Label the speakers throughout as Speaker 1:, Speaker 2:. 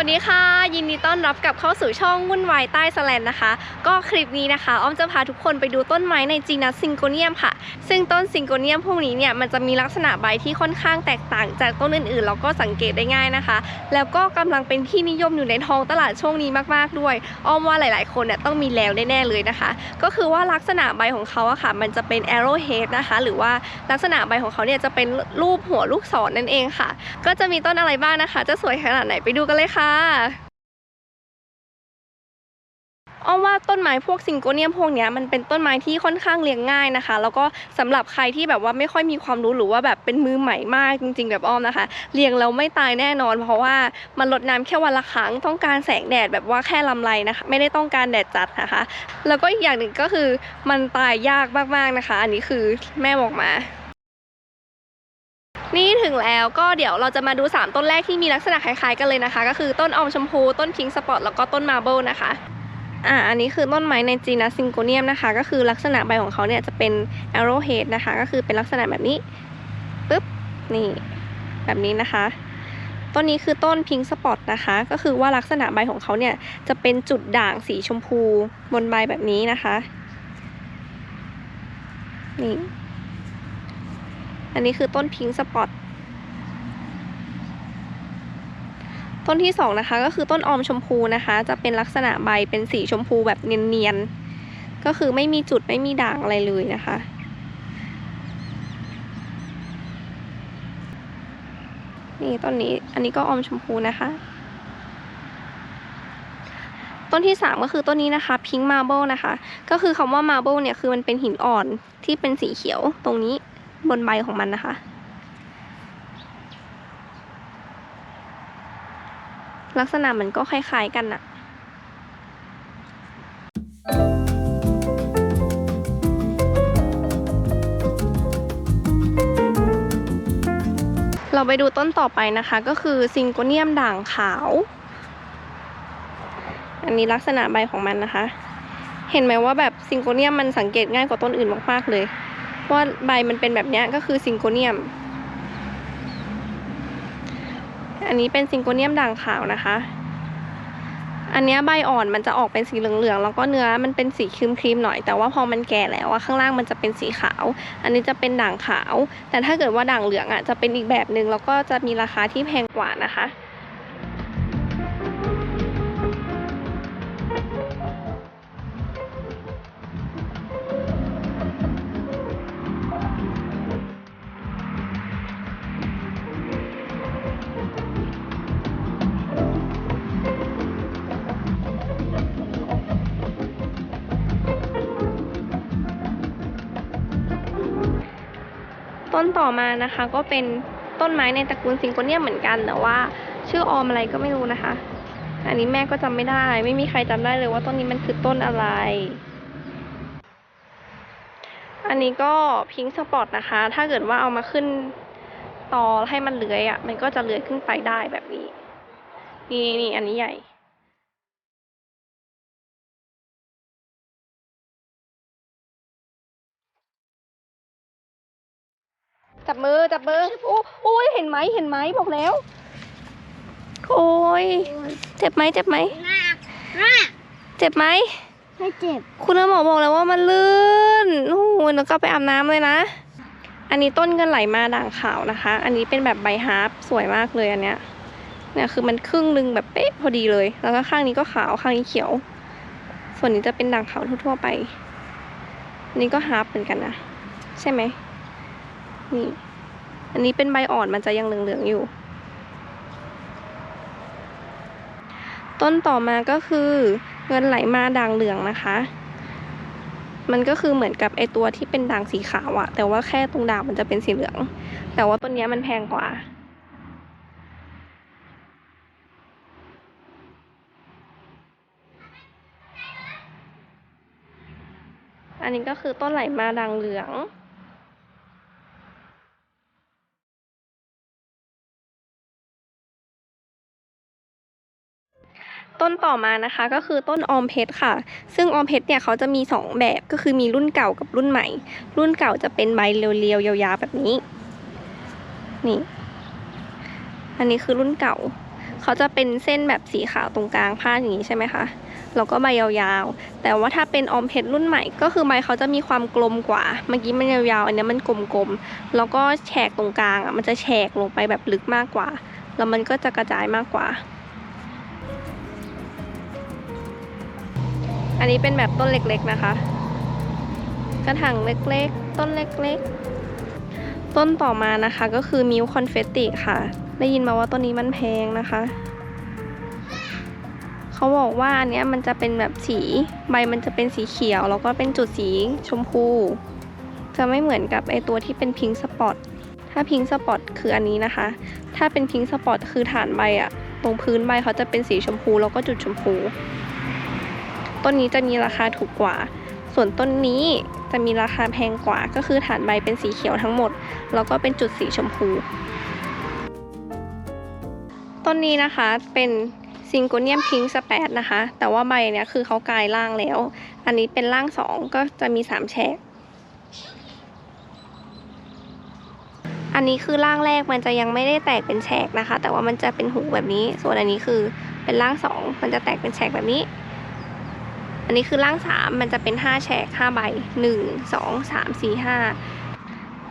Speaker 1: วัสดีค่ะ ยินดีต้อนรับกลับเข้าสู่ช่องวุ่นวายใต้สแลนนะคะ ก็คลิปนี้นะคะ อ้อมจะพาทุกคนไปดูต้นไม้ในจีนัสซิงโกเนียมค่ะ ซึ่งต้นซิงโกเนียมพวกนี้เนี่ยมันจะมีลักษณะใบที่ค่อนข้างแตกต่างจากต้นอื่นๆแล้วก็สังเกตได้ง่ายนะคะ แล้วก็กำลังเป็นที่นิยมอยู่ในท้องตลาดช่วงนี้มากๆด้วย อ้อมว่าหลาย ๆ คนเนี่ยต้องมีแล้วแน่ๆเลยนะคะ ก็คือว่าลักษณะใบของเขาอะค่ะ มันจะเป็น arrowhead นะคะ หรือว่าลักษณะใบของเขาเนี่ยจะเป็นรูปหัวลูกศรนั่นเองค่ะ ก็จะมีต้นอะไรบ้างนะคะ จะสวยขนาดไหนไปดูกันเลยค่ะอ้อมว่าต้นไม้พวกซิงโกเนียมพวกนี้มันเป็นต้นไม้ที่ค่อนข้างเลี้ยงง่ายนะคะ แล้วก็สำหรับใครที่แบบว่าไม่ค่อยมีความรู้หรือว่าแบบเป็นมือใหม่มากจริง ๆ แบบอ้อมนะคะ เลี้ยงแล้วไม่ตายแน่นอน เพราะว่ามันรดน้ำแค่วันละครั้งต้องการแสงแดดแบบว่าแค่ลำไรนะคะ ไม่ได้ต้องการแดดจัดนะคะ แล้วก็อีกอย่างหนึ่งก็คือมันตายยากมากๆนะคะ อันนี้คือแม่บอกมา นี่ถึงแล้วก็เดี๋ยวเราจะมาดู 3 ต้นแรกที่มีลักษณะคล้ายๆกันเลยนะคะ ก็คือต้นออมชมพูต้นพิงสปอร์ตแล้วก็ต้นมาร์เบิลนะคะอ่าอันนี้คือต้นไม้ในจีนัสซิงโกเนียมนะคะ ก็คือลักษณะใบของเขาเนี่ยจะเป็น arrowhead นะคะ ก็คือเป็นลักษณะแบบนี้ปึ๊บนี่แบบนี้นะคะต้นนี้คือต้นพิงสปอตนะคะ ก็คือว่าลักษณะใบของเขาเนี่ยจะเป็นจุดด่างสีชมพูบนใบแบบนี้นะคะนี่ อันนี้คือต้นพิงสปอตต้นที่สองนะคะก็คือต้นออมชมพูนะคะ จะเป็นลักษณะใบเป็นสีชมพูแบบเนียนๆ ก็คือไม่มีจุดไม่มีด่างอะไรเลยนะคะนี่ต้นนี้อันนี้ก็ออมชมพูนะคะ ต้นที่สามก็คือต้นนี้นะคะพิงค์มาร์เบิลนะคะ ก็คือคำว่ามาร์เบิลเนี่ยคือมันเป็นหินอ่อนที่เป็นสีเขียวตรงนี้ บนใบของมันนะคะ ลักษณะมันก็คล้ายๆกันน่ะเราไปดูต้นต่อไปนะคะ ก็คือซิงโกเนียมด่างขาว อันนี้ลักษณะใบของมันนะคะ เห็นไหมว่าแบบซิงโกเนียมมันสังเกตง่ายกว่าต้นอื่นมากๆเลย ว่าใบมันเป็นแบบนี้ก็คือซิงโกเนียม อันนี้เป็นซิงโกเนียมด่างขาวนะคะ อันนี้ใบอ่อนมันจะออกเป็นสีเหลืองๆ แล้วก็เนื้อมันเป็นสีครีมๆหน่อย แต่ว่าพอมันแก่แล้วอะข้างล่างมันจะเป็นสีขาว อันนี้จะเป็นด่างขาว แต่ถ้าเกิดว่าด่างเหลืองอะจะเป็นอีกแบบหนึ่งแล้วก็จะมีราคาที่แพงกว่านะคะ ต้นต่อมานะคะ ก็เป็นต้นไม้ในตระกูลซิงโกเนียมเหมือนกันแต่ว่า ชื่อออมอะไรก็ไม่รู้นะคะ อันนี้แม่ก็จำไม่ได้ ไม่มีใครจำได้เลยว่าต้นนี้มันคือต้นอะไร อันนี้ก็พิงสปอตนะคะ ถ้าเกิดว่าเอามาขึ้นตอให้มันเลื้อยอะ่ะ มันก็จะเลื้อยขึ้นไปได้แบบนี้ นี่นี่อันนี้ใหญ่ จับมือจับมือโอ้โอ้ยเห็นไหมเห็นไหมบอกแล้ว โอ้ยเจ็บไหมเจ็บไหมเจ็บไหม
Speaker 2: ไม่เจ็บ
Speaker 1: คุณหมอบอกแล้วว่ามันลื่นโอ้โหแล้วก็ไปอาบน้ำเลยนะ อันนี้ต้นเงินไหลมาด่างขาวนะคะ อันนี้เป็นแบบใบฮาร์ปสวยมากเลยอันเนี้ย เนี่ยคือมันครึ่งหนึงแบบเป๊ะพอดีเลย แล้วก็ข้างนี้ก็ขาวข้างนี้เขียว ส่วนนี้จะเป็นด่างขาวทั่วๆไปอันนี้ก็ฮาร์ปเหมือนกันนะ ใช่ไหม นี่ อันนี้เป็นใบอ่อนมันจะยังเหลืองๆอยู่ ต้นต่อมาก็คือเงินไหลมาด่างเหลืองนะคะ มันก็คือเหมือนกับไอตัวที่เป็นด่างสีขาวอะแต่ว่าแค่ตรงด่างมันจะเป็นสีเหลือง แต่ว่าต้นนี้มันแพงกว่าอันนี้ก็คือต้นไหลมาด่างเหลือง ต้นต่อมานะคะก็คือต้นออมเพชรค่ะ ซึ่งออมเพชรเนี่ยเขาจะมีสองแบบก็คือมีรุ่นเก่ากับรุ่นใหม่ รุ่นเก่าจะเป็นใบเรียวๆยาวๆแบบนี้ นี่ อันนี้คือรุ่นเก่า เขาจะเป็นเส้นแบบสีขาวตรงกลางพาดอย่างนี้ใช่ไหมคะแล้วก็ใบยาวๆ แต่ว่าถ้าเป็นออมเพชรรุ่นใหม่ ก็คือใบเขาจะมีความกลมกว่า เมื่อกี้มันยาวๆ อันนี้มันกลมๆ แล้วก็แฉกตรงกลางอะ มันจะแฉกลงไปแบบลึกมากกว่า แล้วมันก็จะกระจายมากกว่า อันนี้เป็นแบบต้นเล็กๆนะคะ กระถางเล็กๆ ต้นเล็กๆ ต้นต่อมานะคะก็คือมิวคอนเฟตติค่ะ ได้ยินมาว่าต้นนี้มันแพงนะคะ เขาบอกว่าอันนี้มันจะเป็นแบบสีใบมันจะเป็นสีเขียว แล้วก็เป็นจุดสีชมพู จะไม่เหมือนกับไอตัวที่เป็นพิงค์สปอตถ้าพิงค์สปอตคืออันนี้นะคะ ถ้าเป็นพิงค์สปอตคือฐานใบอะตรงพื้นใบเขาจะเป็นสีชมพูแล้วก็จุดชมพู ต้นนี้จะมีราคาถูกกว่า ส่วนต้นนี้จะมีราคาแพงกว่า ก็คือฐานใบเป็นสีเขียวทั้งหมด แล้วก็เป็นจุดสีชมพู ต้นนี้นะคะเป็นซิงโกเนียมพิงค์สเปดนะคะ แต่ว่าใบเนี้ยคือเขากลายร่างแล้ว อันนี้เป็นร่างสองก็จะมีสามแฉก อันนี้คือร่างแรกมันจะยังไม่ได้แตกเป็นแฉกนะคะ แต่ว่ามันจะเป็นหูแบบนี้ ส่วนอันนี้คือเป็นร่างสองมันจะแตกเป็นแฉกแบบนี้ อันนี้คือร่างสามมันจะเป็นห้าแฉกห้าใบหนึ่งสองสามสี่ห้า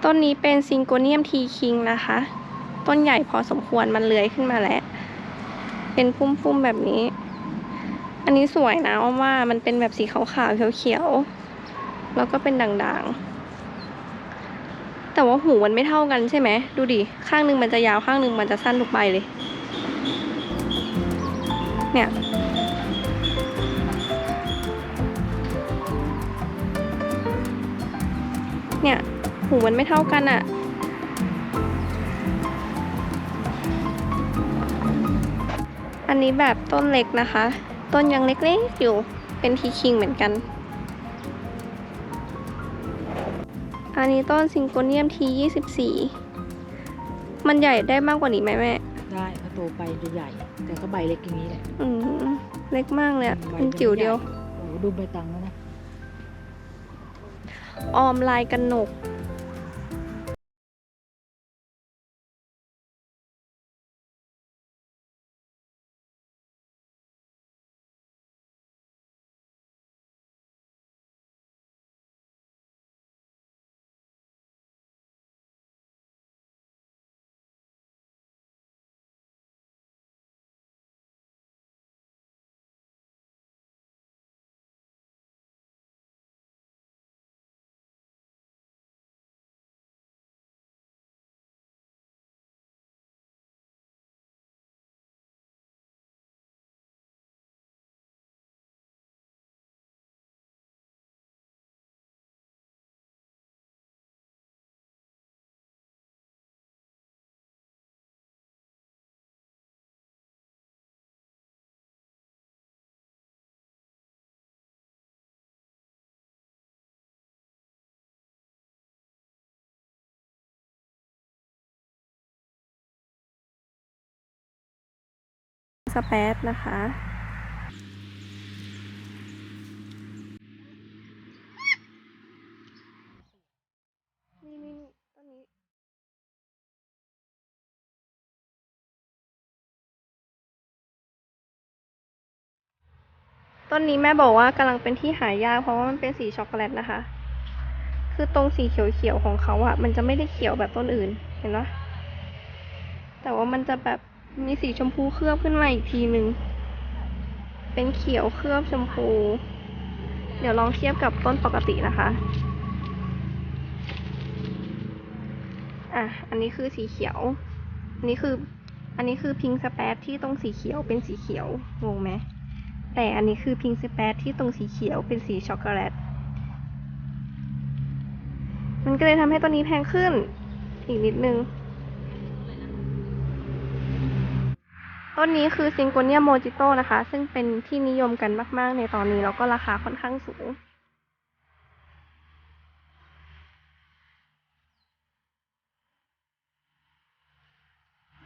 Speaker 1: ต้นนี้เป็นซิงโกเนียมทีคิงนะคะ ต้นใหญ่พอสมควรมันเลื้อยขึ้นมาแล้ว เป็นพุ่มๆแบบนี้ อันนี้สวยนะอ้อมว่ามันเป็นแบบสีขาวๆเขียวๆแล้วก็เป็นด่างๆแต่ว่าหูมันไม่เท่ากันใช่ไหม ดูดิ ข้างหนึงมันจะยาวข้างหนึงมันจะสั้นทุกใบเลย เนี่ย เนี่ยหูมันไม่เท่ากันอะ่ะอันนี้แบบต้นเล็กนะคะ ต้นยังเล็กๆอยู่เป็นทีคิงเหมือนกัน อันนี้ต้นซิงโกเนียมทียี่สิบสี่มันใหญ่ได้มากกว่านี้ไหมแม่
Speaker 2: ได้เขาโตไปจะใหญ่ แต่ก็ใบเล็กอย่างนี้แหละ
Speaker 1: อืม เล็กมากเลยอะ
Speaker 2: ใบ
Speaker 1: เป็นจิ๋วเดียว
Speaker 2: โอ้โหดูใบตังแล้วนะ
Speaker 1: ออมลายกันหนก สเปซนะคะ นี่นี่ต้นนี้ ต้นนี้แม่บอกว่ากำลังเป็นที่หายากเพราะว่ามันเป็นสีช็อกโกแลตนะคะ คือตรงสีเขียวๆของเขาอะมันจะไม่ได้เขียวแบบต้นอื่น เห็นปะแต่ว่ามันจะแบบ มีสีชมพูเคลือบขึ้นมาอีกทีหนึ่ง เป็นเขียวเคลือบชมพู เดี๋ยวลองเทียบกับต้นปกตินะคะ อะ อันนี้คือสีเขียว อันนี้คือ อันนี้คือพิงสเปซที่ตรงสีเขียวเป็นสีเขียว งงไหม แต่อันนี้คือพิงสเปซที่ตรงสีเขียวเป็นสีช็อกโกแลต มันก็เลยทำให้ต้นนี้แพงขึ้น อีกนิดนึง ต้นนี้คือซิงโกเนียโมจิโตนะคะ ซึ่งเป็นที่นิยมกันมาก ๆ ในตอนนี้ แล้วก็ราคาค่อนข้างสูง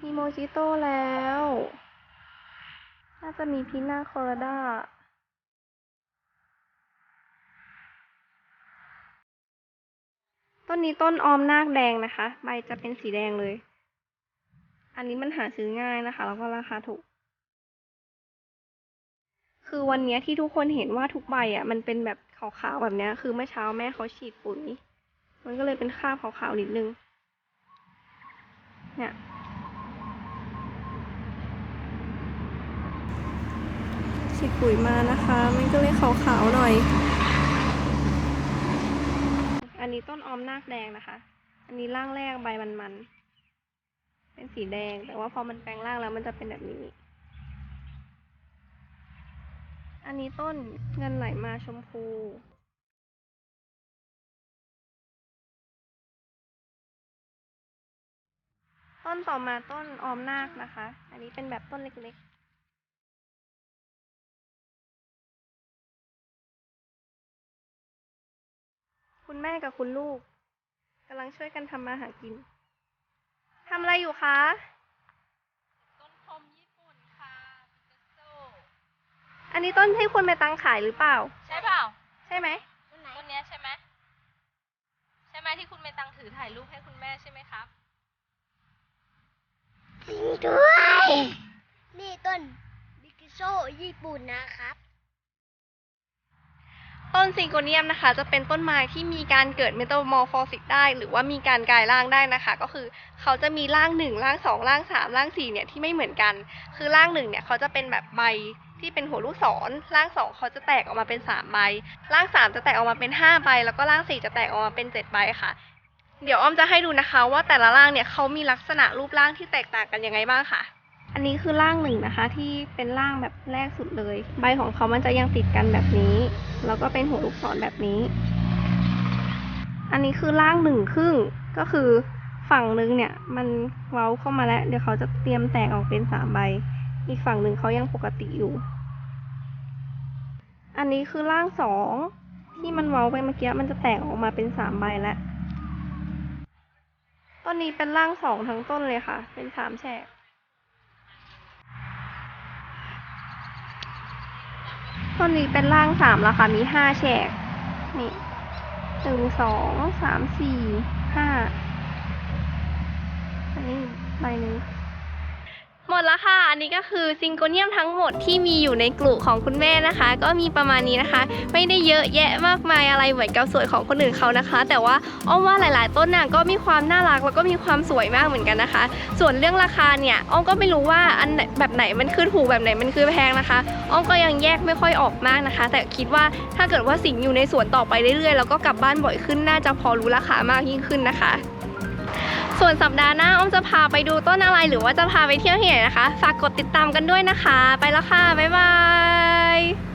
Speaker 1: มีโมจิโต้แล้ว น่าจะมีพีนาโคลาด้าต้นนี้ต้นออมนาคแดงนะคะ ใบจะเป็นสีแดงเลย อันนี้มันหาซื้อง่ายนะคะ แล้วก็ราคาถูก คือวันนี้ที่ทุกคนเห็นว่าทุกใบอะ มันเป็นแบบขาวๆแบบเนี้ยคือเมื่อเช้าแม่เขาฉีดปุ๋ย มันก็เลยเป็นคราบขาวๆนิดนึง เนี่ยฉีดปุ๋ยมานะคะ มันก็เลยขาวๆหน่อย อันนี้ต้นออมนาคแดงนะคะ อันนี้ร่างแรกใบมันๆ เป็นสีแดง แต่ว่าพอมันแปลงร่างแล้วมันจะเป็นแบบนี้ อันนี้ต้นเงินไหลมาชมพูต้นต่อมาต้นออมนาคนะคะ อันนี้เป็นแบบต้นเล็กๆ คุณแม่กับคุณลูกกำลังช่วยกันทำมาหากิน ทำอะไรอยู่คะ
Speaker 3: ต้นพรมญี่ปุ่นค่ะปิกัสโซ
Speaker 1: อันนี้ต้นให้คุณไปตังขายหรือเปล่า
Speaker 3: ใช่เปล่า
Speaker 1: ใช่ไหม
Speaker 3: ต้นเนี้ยใช่ไหม ใช่ไหมที่คุณเมตังถือถ่ายรูปให้คุณแม่ใช่ไหมครับ
Speaker 4: จริงด้วย นี่ต้นบิกิโซญี่ปุ่นนะครับ
Speaker 1: ต้นซิงโกเนียมนะคะ จะเป็นต้นไม้ที่มีการเกิดเมตาโมฟอสิสได้ หรือว่ามีการกลายร่างได้นะคะ ก็คือเขาจะมีร่างหนึ่งร่างสองร่างสามร่างสี่เนี่ยที่ไม่เหมือนกัน คือร่างหนึ่งเนี่ยเขาจะเป็นแบบใบที่เป็นหัวลูกศรร่างสองเขาจะแตกออกมาเป็นสามใบร่างสามจะแตกออกมาเป็นห้าใบแล้วก็ร่างสี่จะแตกออกมาเป็นเจ็ดใบค่ะเดี๋ยวอ้อมจะให้ดูนะคะว่าแต่ละร่างเนี่ยเขามีลักษณะรูปร่างที่แตกต่างกันยังไงบ้างค่ะ อันนี้คือร่างหนึ่งนะคะ ที่เป็นร่างแบบแรกสุดเลย ใบของเขามันจะยังติดกันแบบนี้ แล้วก็เป็นหัวลูกศรแบบนี้ อันนี้คือร่างหนึ่งครึ่งก็คือฝั่งหนึงเนี่ย มันเว้าเข้ามาแล้ว เดี๋ยวเขาจะเตรียมแตกออกเป็นสามใบ อีกฝั่งหนึ่งเขายังปกติอยู่ อันนี้คือร่างสองที่มันเว้าไปเมื่อกี้มันจะแตกออกมาเป็นสามใบแล้วต้นนี้เป็นร่างสองทั้งต้นเลยค่ะ เป็นสามแฉก ต้นนี้เป็นร่างสามแล้วค่ะ มีห้าแฉก นี่หนึ่งสองสามสี่ห้าอันนี้ใบหนึ่ง หมดแล้วค่ะ อันนี้ก็คือซิงโกเนียมทั้งหมดที่มีอยู่ในกลุ่มของคุณแม่นะคะ ก็มีประมาณนี้นะคะ ไม่ได้เยอะแยะมากมายอะไรเหมือนกับสวยของคนอื่นเขานะคะ แต่ว่าอ้อมว่าหลาย ๆ ต้นน่ะก็มีความน่ารักแล้วก็มีความสวยมากเหมือนกันนะคะ ส่วนเรื่องราคาเนี่ยอ้อมก็ไม่รู้ว่าอันแบบไหนมันคือถูกแบบไหนมันคือแพงนะคะอ้อมก็ยังแยกไม่ค่อยออกมากนะคะ แต่คิดว่าถ้าเกิดว่าสิงอยู่ในสวนต่อไปเรื่อยๆแล้วก็กลับบ้านบ่อยขึ้นน่าจะพอรู้ราคามากยิ่งขึ้นนะคะ ส่วนสัปดาห์หน้าอ้อมจะพาไปดูต้นอะไรหรือว่าจะพาไปเที่ยวที่ไหนนะคะ ฝากกดติดตามกันด้วยนะคะ ไปแล้วค่ะ บ๊ายบาย